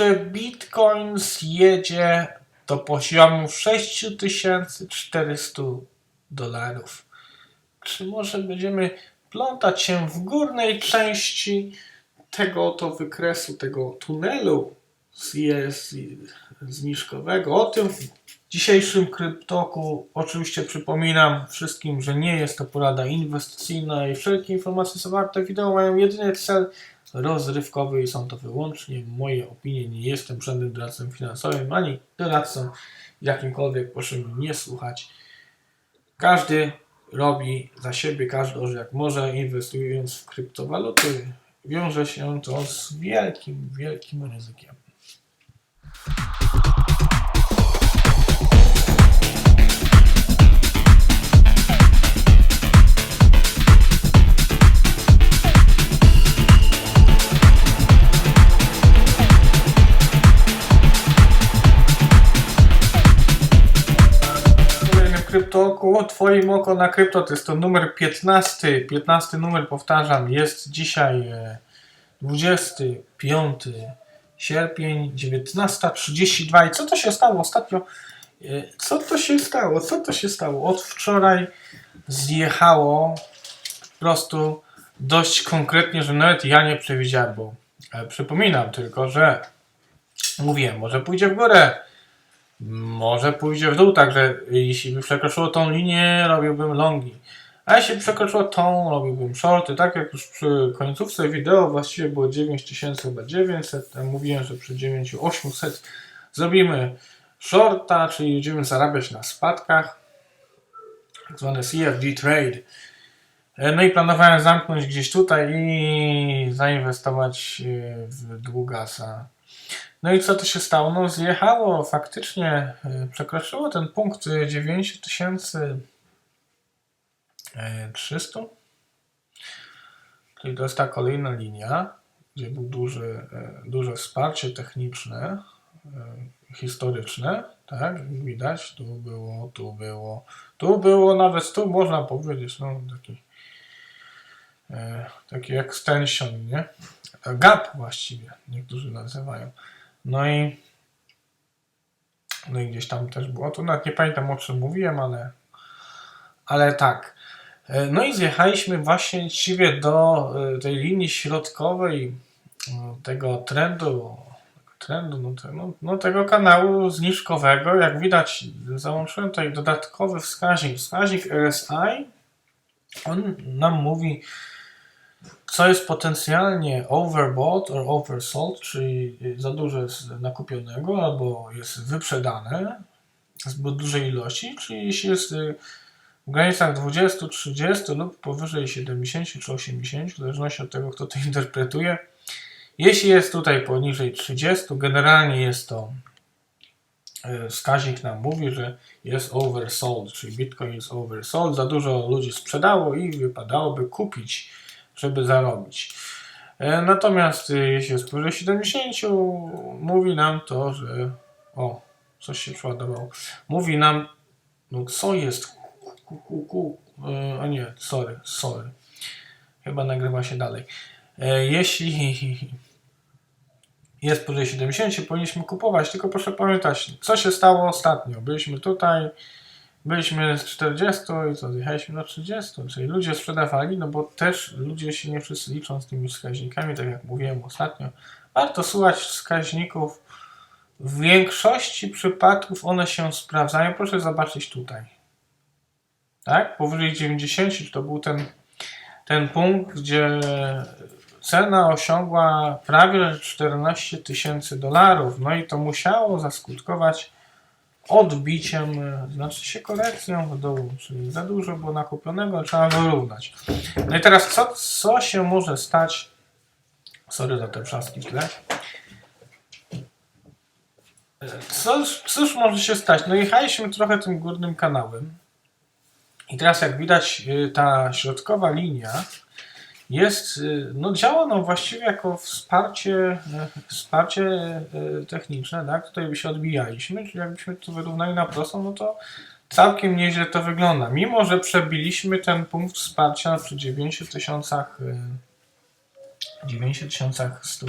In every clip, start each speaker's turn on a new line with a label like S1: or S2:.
S1: że Bitcoin zjedzie do poziomu 6400 dolarów. Czy może będziemy plątać się w górnej części tego oto wykresu, tego tunelu z zniżkowego? O tym w dzisiejszym kryptoku oczywiście przypominam wszystkim, że nie jest to porada inwestycyjna i wszelkie informacje zawarte w wideo mają jedyny cel rozrywkowy i są to wyłącznie moje opinie. Nie jestem żadnym doradcą finansowym ani doradcą jakimkolwiek, proszę mnie nie słuchać. Każdy robi za siebie, każdy orze jak może, inwestując w kryptowaluty. Wiąże się to z wielkim, wielkim ryzykiem. Kryptoku, twoim oko na krypto, to jest to numer 15. 15 numer, powtarzam, jest dzisiaj e, 25 sierpień, 19.32. I co to się stało ostatnio? E, Co to się stało? Co to się stało? Od wczoraj zjechało po prostu dość konkretnie, że nawet ja nie przewidziałem, bo e, przypominam tylko, że mówiłem, może pójdzie w górę, może pójdzie w dół, także jeśli by przekroczyło tą linię, robiłbym longi. A jeśli przekroczyło tą, robiłbym shorty. Tak jak już przy końcówce wideo właściwie było 9000 chyba 900, a mówiłem, że przy 9800 zrobimy shorta, czyli będziemy zarabiać na spadkach, tak zwane CFD trade. No i planowałem zamknąć gdzieś tutaj i zainwestować e, w długasa. No i co to się stało? No zjechało faktycznie, y, przekroczyło ten punkt y, 9300. Czyli to jest ta kolejna linia, gdzie był duży, y, duże wsparcie techniczne, y, historyczne, tak, widać, tu było, tu było, tu było, nawet tu można powiedzieć, no taki, y, taki extension, nie? Gap właściwie, niektórzy nazywają. No i, no i gdzieś tam też było. To nawet nie pamiętam o czym mówiłem, ale, ale tak. E, No i zjechaliśmy właśnie właściwie do e, tej linii środkowej e, tego trendu, trendu no, no, no tego kanału zniżkowego. Jak widać, załączyłem tutaj dodatkowy wskaźnik, wskaźnik RSI. On nam mówi, co jest potencjalnie overbought or oversold, czyli za dużo jest nakupionego albo jest wyprzedane zbyt dużej ilości, czyli jeśli jest y, w granicach 20, 30 lub powyżej 70 czy 80, w zależności od tego, kto to interpretuje. Jeśli jest tutaj poniżej 30, generalnie jest to y, wskaźnik nam mówi, że jest oversold, czyli Bitcoin jest oversold, za dużo ludzi sprzedało i wypadałoby kupić żeby zarobić. E, Natomiast y, jeśli jest powyżej 70, mówi nam to, że o, coś się przeładowało. Mówi nam, no co jest ku, ku, ku, e, a nie, sorry, sorry. Chyba nagrywa się dalej. E, Jeśli jest powyżej 70, powinniśmy kupować, tylko proszę pamiętać, co się stało ostatnio. Byliśmy tutaj, byliśmy z 40 i co, zjechaliśmy na 30, czyli ludzie sprzedawali, no bo też ludzie się nie wszyscy liczą z tymi wskaźnikami, tak jak mówiłem ostatnio. Warto słuchać wskaźników. W większości przypadków one się sprawdzają. Proszę zobaczyć tutaj. Tak? Powyżej 90 to był ten, ten punkt, gdzie cena osiągła prawie 14 tysięcy dolarów. No i to musiało zaskutkować odbiciem, e, znaczy się korekcją w dół, czyli za dużo było nakupionego, trzeba wyrównać. No i teraz co, co się może stać? Sorry za te trzaski tle. E, Co, cóż może się stać? No jechaliśmy trochę tym górnym kanałem i teraz jak widać y, ta środkowa linia jest, y, no działa nam właściwie jako wsparcie, y, wsparcie y, techniczne, tak? Tutaj by się odbijaliśmy, czyli jakbyśmy to wyrównali na prostą, no to całkiem nieźle to wygląda. Mimo, że przebiliśmy ten punkt wsparcia przy 90 tysiącach y, 90 tysiącach 100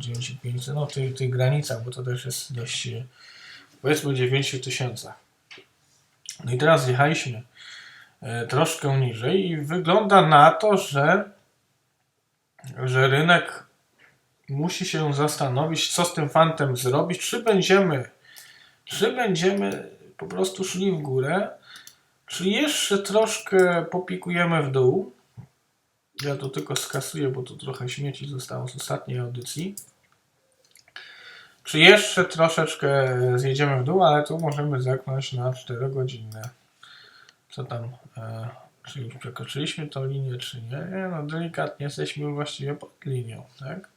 S1: 9500, no w tych, tych granicach, bo to też jest dość, e, powiedzmy 9 tysiącach. No i teraz zjechaliśmy e, troszkę niżej i wygląda na to, że, że rynek musi się zastanowić, co z tym fantem zrobić, czy będziemy, czy będziemy po prostu szli w górę, czy jeszcze troszkę popikujemy w dół. Ja to tylko skasuję, bo tu trochę śmieci zostało z ostatniej audycji. Czy jeszcze troszeczkę zjedziemy w dół, ale tu możemy zerknąć na 4 godzinne. Co tam? E, czy już przekroczyliśmy tą linię, czy nie? No delikatnie jesteśmy właściwie pod linią, tak?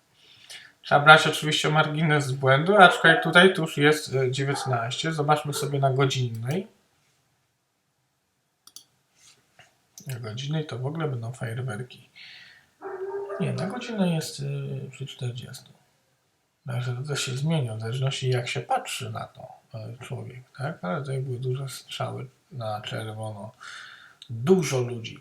S1: Trzeba brać oczywiście margines błędu, aczkolwiek tutaj tuż jest e, 19. Zobaczmy sobie na godzinnej. Na godzinnej to w ogóle będą fajerwerki. Nie, na godzinę jest y, przy 40. Także to się zmienia, w zależności jak się patrzy na to człowiek, tak? Ale tutaj były duże strzały na czerwono. Dużo ludzi,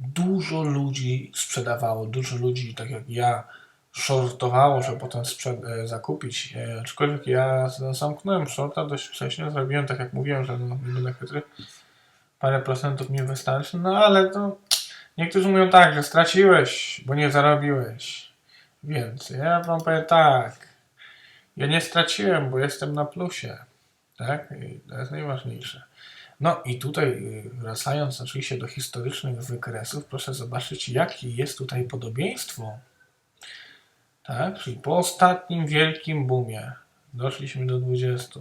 S1: dużo ludzi sprzedawało, dużo ludzi, tak jak ja, shortowało, żeby potem e, zakupić. E, Aczkolwiek ja zamknąłem shorta dość wcześnie, zrobiłem tak jak mówiłem, że no, będę chytry. Parę procentów mi wystarczy, no ale to niektórzy mówią tak, że straciłeś, bo nie zarobiłeś więcej. Ja wam powiem tak, ja nie straciłem, bo jestem na plusie, tak? I to jest najważniejsze. No i tutaj y, wracając oczywiście do historycznych wykresów, proszę zobaczyć, jakie jest tutaj podobieństwo tak? Czyli po ostatnim wielkim boomie doszliśmy do 20.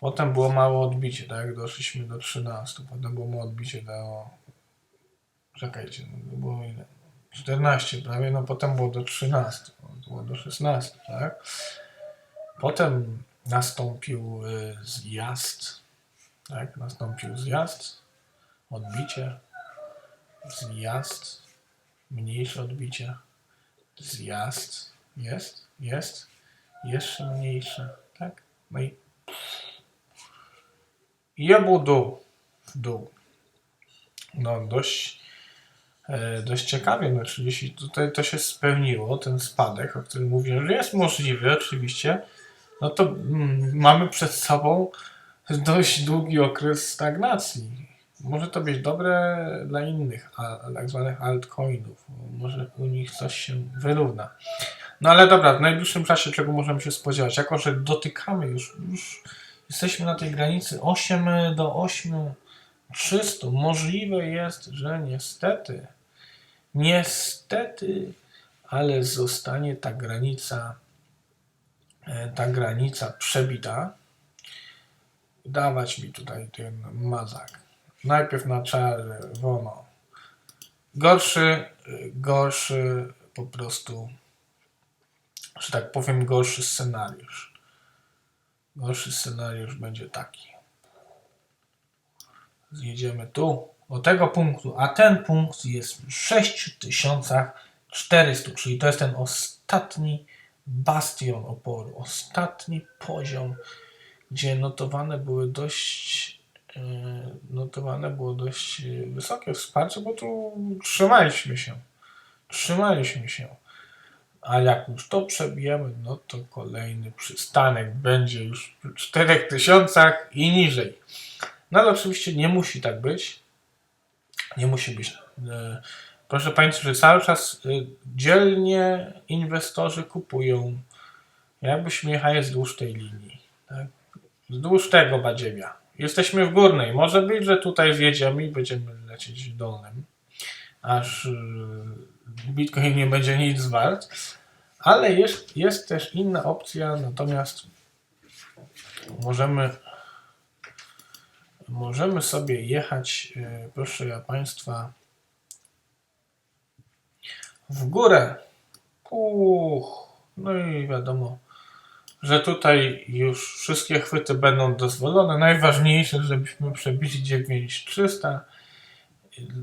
S1: Potem było małe odbicie, tak? Doszliśmy do 13. Potem było małe odbicie do. Czekajcie, no było ile? 14 prawie, no potem było do 13, no, było do 16, tak? Potem nastąpił y, zjazd, tak? Nastąpił zjazd, odbicie, zjazd, mniejsze odbicie, zjazd jest, jest, jeszcze mniejsze, tak? No i jebu dół, w dół. No dość, e, dość ciekawie, no oczywiście tutaj to się spełniło, ten spadek, o którym mówiłem, że jest możliwy oczywiście, no to mm, mamy przed sobą dość długi okres stagnacji. Może to być dobre dla innych, tak zwanych altcoinów. Może u nich coś się wyrówna. No ale dobra, w najbliższym czasie czego możemy się spodziewać? Jako, że dotykamy już, już jesteśmy na tej granicy 8 do 8 300. Możliwe jest, że niestety, niestety, ale zostanie ta granica, ta granica przebita. Dawać mi tutaj ten mazak najpierw na czerwono. Gorszy, gorszy po prostu, że tak powiem, gorszy scenariusz. Gorszy scenariusz będzie taki. Zjedziemy tu, do tego punktu, a ten punkt jest w 6400, czyli to jest ten ostatni bastion oporu, ostatni poziom, gdzie notowane były dość e, notowane było dość e, wysokie wsparcie, bo tu trzymaliśmy się. Trzymaliśmy się. A jak już to przebijemy, no to kolejny przystanek będzie już w 4000 i niżej. No ale oczywiście nie musi tak być. Nie musi być. Proszę Państwa, że cały czas e, dzielnie inwestorzy kupują, jakbyśmy jechali wzdłuż tej linii. Tak? Wzdłuż tego badziewia. Jesteśmy w górnej. Może być, że tutaj zjedziemy i będziemy lecieć w dolnym, aż yy, Bitcoin nie będzie nic wart. Ale jest, jest też inna opcja, natomiast możemy, możemy sobie jechać, yy, proszę Państwa, w górę. Uch, no i wiadomo, że tutaj już wszystkie chwyty będą dozwolone. Najważniejsze, żebyśmy przebili 9300.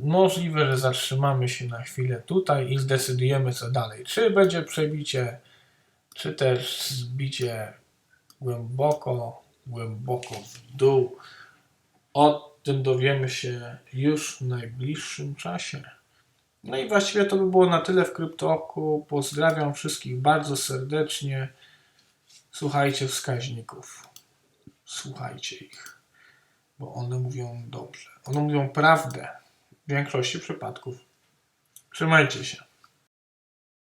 S1: Możliwe, że zatrzymamy się na chwilę tutaj i zdecydujemy co dalej. Czy będzie przebicie, czy też zbicie głęboko, głęboko w dół. O tym dowiemy się już w najbliższym czasie. No i właściwie to by było na tyle w Kryptoku. Pozdrawiam wszystkich bardzo serdecznie. Słuchajcie wskaźników. Słuchajcie ich, bo one mówią dobrze. One mówią prawdę w większości przypadków. Trzymajcie się.